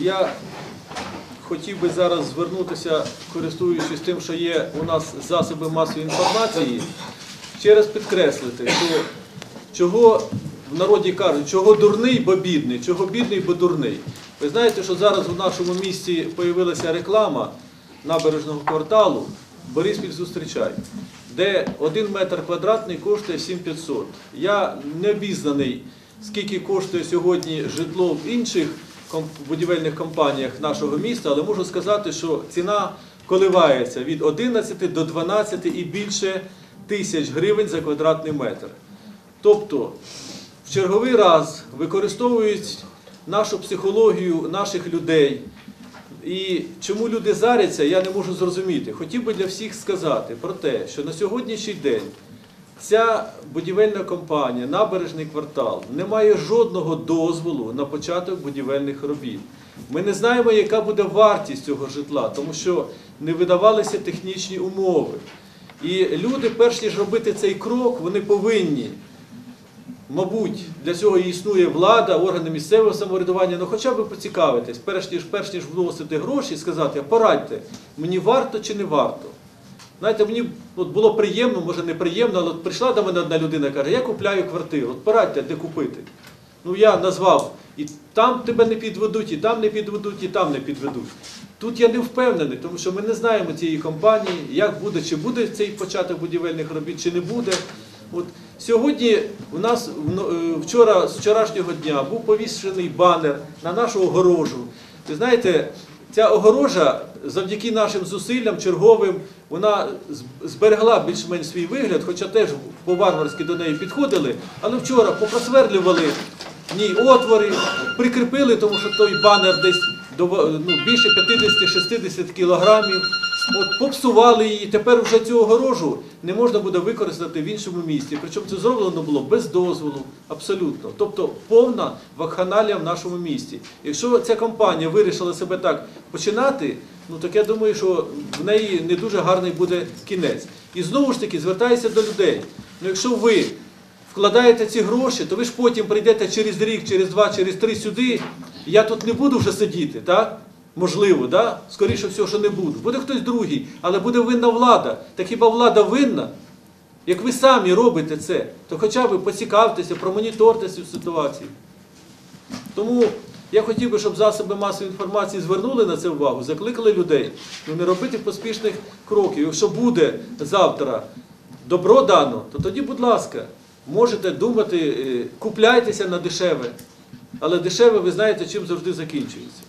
я хотів би зараз звернутися, користуючись тим, що є у нас засоби масової інформації, ще раз підкреслити, що чого в народі кажуть, чого дурний, бо бідний, чого бідний, бо дурний. Ви знаєте, що зараз у нашому місті з'явилася реклама набережного кварталу Бориспіль зустрічай, де один метр квадратний коштує 7500. Я не обізнаний, скільки коштує сьогодні житло в інших будівельних компаніях нашого міста, але можу сказати, що ціна коливається від 11 до 12 і більше тисяч гривень за квадратний метр. Тобто в черговий раз використовують нашу психологію наших людей. І чому люди заряться, я не можу зрозуміти. Хотів би для всіх сказати про те, що на сьогоднішній день ця будівельна компанія, набережний квартал, не має жодного дозволу на початок будівельних робіт. Ми не знаємо, яка буде вартість цього житла, тому що не видавалися технічні умови. І люди, перш ніж робити цей крок, вони повинні Мабуть, для цього існує влада, органи місцевого самоврядування, ну хоча б поцікавитись, перш ніж, перш ніж вносити гроші, сказати, порадьте, мені варто чи не варто. Знаєте, мені от було приємно, може неприємно, але от прийшла до мене одна людина каже, я купляю квартиру, от порадьте, де купити. Ну я назвав, і там тебе не підведуть, і там не підведуть, і там не підведуть. Тут я не впевнений, тому що ми не знаємо цієї компанії, як буде, чи буде цей початок будівельних робіт, чи не буде. От сьогодні у нас е, вчора з вчорашнього дня був повішений банер на нашу огорожу. Ви знаєте, ця огорожа завдяки нашим зусиллям черговим вона зберегла більш-менш свій вигляд, хоча теж по-варварськи до неї підходили. Але вчора попросвердлювали в ній отвори, прикріпили, тому що той банер десь до, ну, більше 50-60 кілограмів. От попсували її, тепер вже цю огорожу не можна буде використати в іншому місті. Причому це зроблено було без дозволу, абсолютно. Тобто повна вакханалія в нашому місті. Якщо ця компанія вирішила себе так починати, ну так я думаю, що в неї не дуже гарний буде кінець. І знову ж таки звертаюся до людей. Ну якщо ви вкладаєте ці гроші, то ви ж потім прийдете через рік, через два, через три сюди. Я тут не буду вже сидіти, так? Можливо, да? скоріше всього, що не буду. Буде хтось другий, але буде винна влада. Так хіба влада винна? Як ви самі робите це, то хоча б поцікавтеся, промоніторте цю ситуацію. Тому я хотів би, щоб засоби масової інформації звернули на це увагу, закликали людей ну, не робити поспішних кроків. Якщо буде завтра добро дано, то тоді, будь ласка, можете думати, е, купляйтеся на дешеве. Але дешеве ви знаєте, чим завжди закінчується.